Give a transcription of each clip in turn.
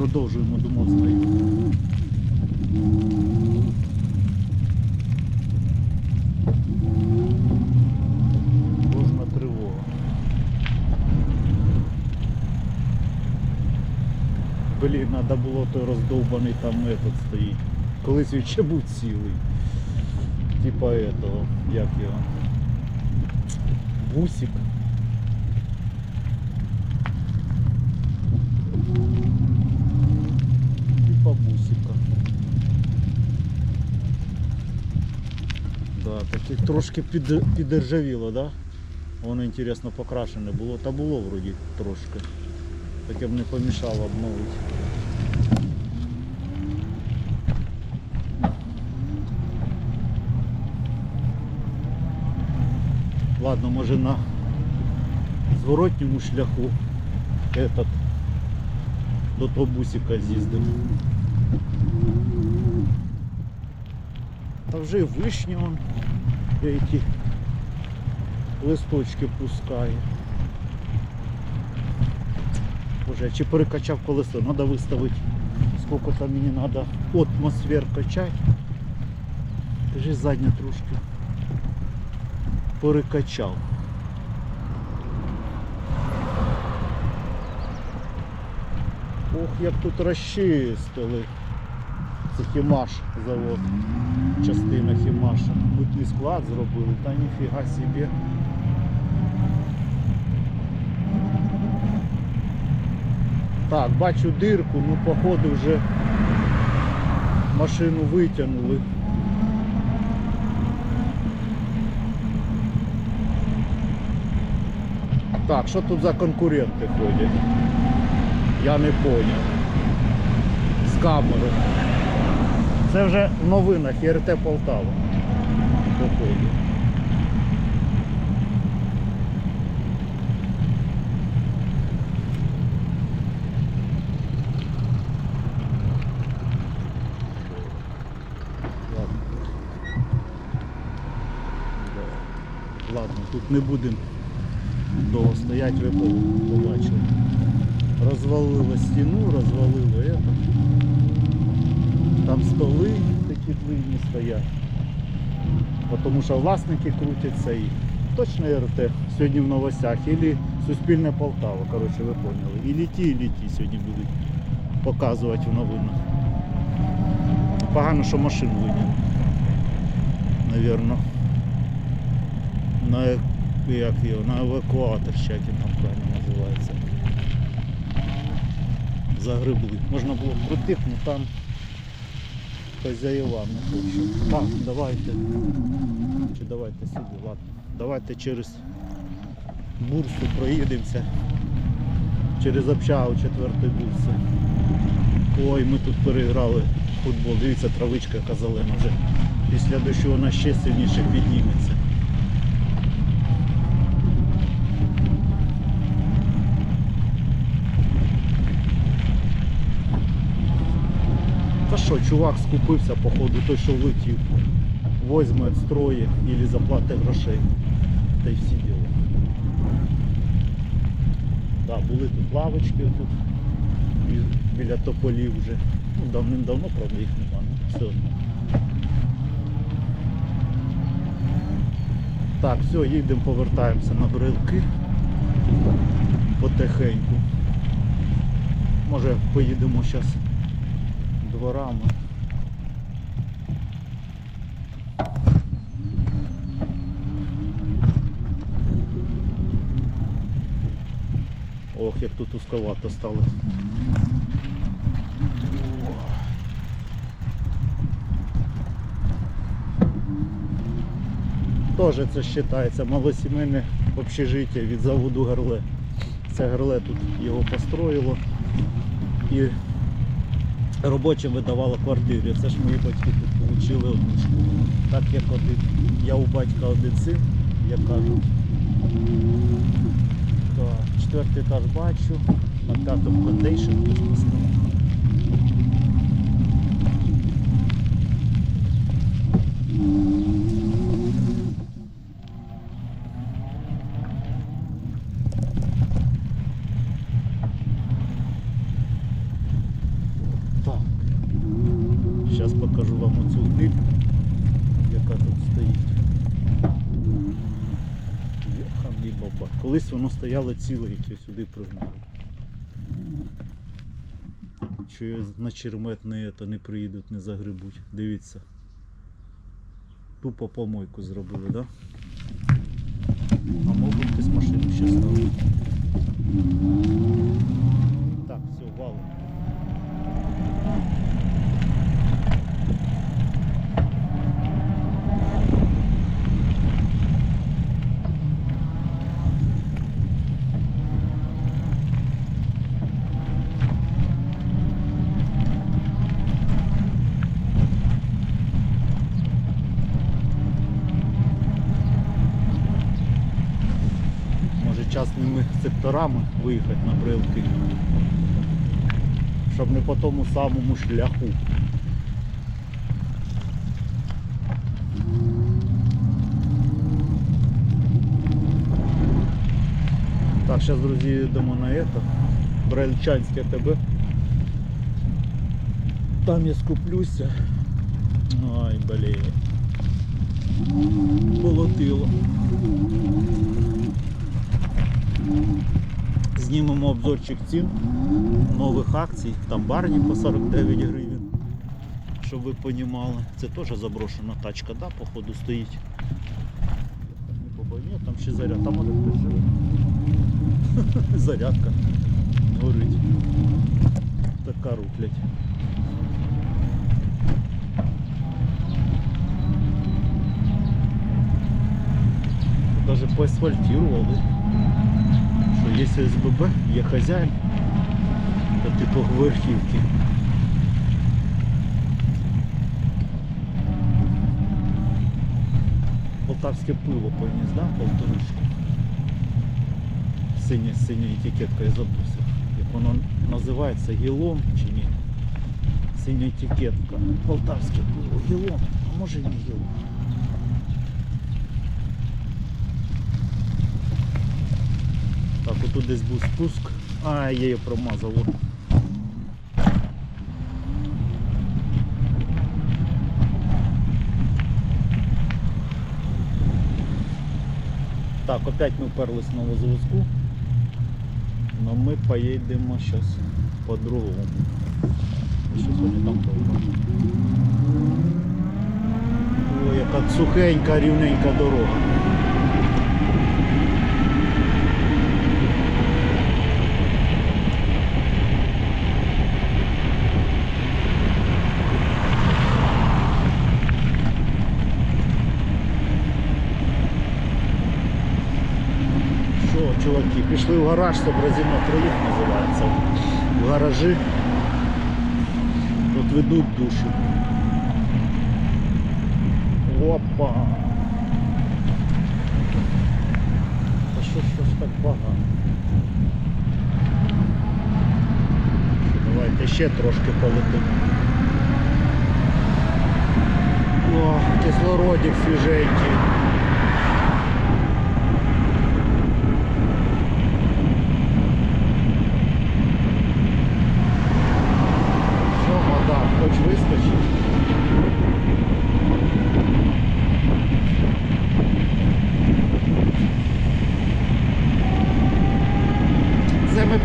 продовжуємо до моста. йти. Тривога. Блін, треба було той роздовбаний там метод стоїть. Колись він ще був цілий. Типа этого, як його. Бусик. Типа бусика. Да, таких трошки під, підержавіло, да? Воно інтересно покрашене було. Та було вроді трошки. Таке б не помішало обновити. Ладно, може на зворотньому шляху этот, до того бусика з'їздимо. А вже і вишня он эти листочки пускає. Боже, чи перекачав колесо, треба виставити, скільки там мені треба атмосфер качати. Кажи задня трошки перекачав. Ох, як тут розчистили. Це Хімаш завод. Частина Хімаша. Митний склад зробили, та ніфіга собі. Так, бачу дирку, ну походу вже машину витягнули. Так, що тут за конкуренти ходять? Я не поняв. З камерою. Це вже в новинах РТ Полтава. Походу. Ладно. Тут не будемо довго стоять, ви побачили. Розвалило стіну, розвалило это. Там столи такі длинні стоять. Тому що власники крутяться і точно РТ сьогодні в новостях. Ілі Суспільне Полтава, коротше, ви поняли. І літі, і літі сьогодні будуть показувати в новинах. Погано, що машину виділи. Навірно. На, як його, на евакуатор, ще як він там правильно називається. Загребли. Можна було крутити, але там хазяєва не. Так, давайте. Чи давайте сюди, ладно. Давайте через бурсу проїдемося. Через общагу четвертої бурси. Ой, ми тут переграли футбол. Дивіться, травичка яка зелена вже. Після дощу вона ще сильніше підніметься. Та що, чувак скупився, походу, той, що влетів. Возьме, строє і заплатить грошей. Та й всі діло. Да, були тут лавочки тут біля тополів вже. Ну, давним-давно, правда, їх нема, ну все одно. Так, все, їдемо, повертаємося на брилки. Потихеньку. Може поїдемо зараз дворами. Ох, як тут узковато стало. Тоже це вважається малосімейне общежиття від заводу Гарле. Це Гарле тут його построїло і робочим видавала квартири. Це ж мої батьки тут отримали однушку. Так як один. Я у батька один син, як кажуть. Так, четвертий етаж бачу. На п'ятому кондейшн теж поставив. покажу Колись воно стояло ціле, яке сюди пригнало. Чи на чермет не, не приїдуть, не загребуть. Дивіться. Тупо помойку зробили, да? А можуть хтось машину ще ставити. Так, все, валом. Може частними секторами виїхати на брилки. Щоб не по тому самому шляху. Так, зараз, друзі, йдемо на это. Брайльчанське ТБ. Там я скуплюся. Ай, блін. Полотило. Знімемо обзорчик цін нових акцій. Там барні по 49 гривень. Щоб ви понімали. Це теж заброшена тачка, да, походу стоїть. Ні, там ще заряд, там хтось живе. Зарядка горить. Така руплять. Даже поасфальтировали. Є СББ, є хазяїн, то типу верхівки. Полтавське пиво поніс, да? Полторушку. Синя, синя етикетка, я забувся. Як воно називається, гілом чи ні? Синя етикетка. Полтавське пиво, гілом, а може і не гілом. Так, отут десь був спуск. А, я її промазав. Так, опять ми вперлись на Лозовську. Но ми поїдемо зараз по-другому. Що сьогодні там довго? Ой, яка сухенька, рівненька дорога. Що, чуваки, пішли в гараж, розімна троїх називається. В гаражі. Тут ведуть душу. Опа! Та що, що ж так багато? Давайте ще трошки полетимо. О, кислородик свіженький.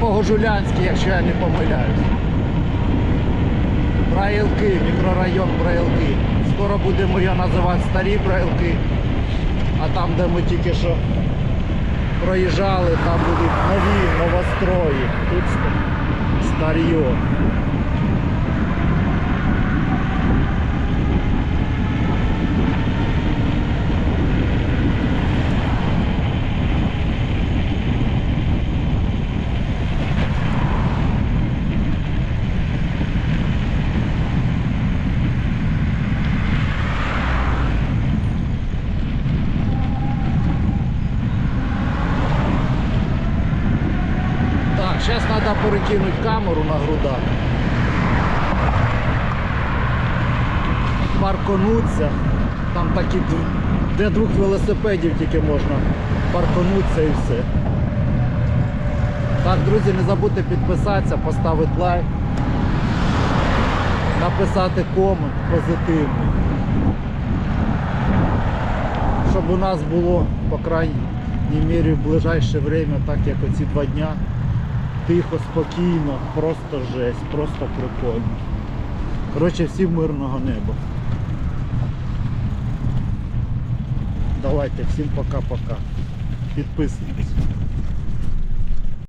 Ми якщо я не помиляюсь. Браїлки, мікрорайон Браїлки. Скоро будемо його називати старі Браїлки. А там, де ми тільки що проїжджали, там будуть нові новострої. Тут ст- старьо. Так, зараз треба перекинути камеру на грудах. Парконуться. Там такі для двох велосипедів тільки можна парконуться і все. Так, друзі, не забудьте підписатися, поставити лайк. написати комент позитивний. Щоб у нас було, по крайній мірі, в ближайше время, так як оці два дня, тихо, спокійно, просто жесть, просто прикольно. Коротше, всім мирного неба. Давайте, всім пока-пока. Підписуйтесь.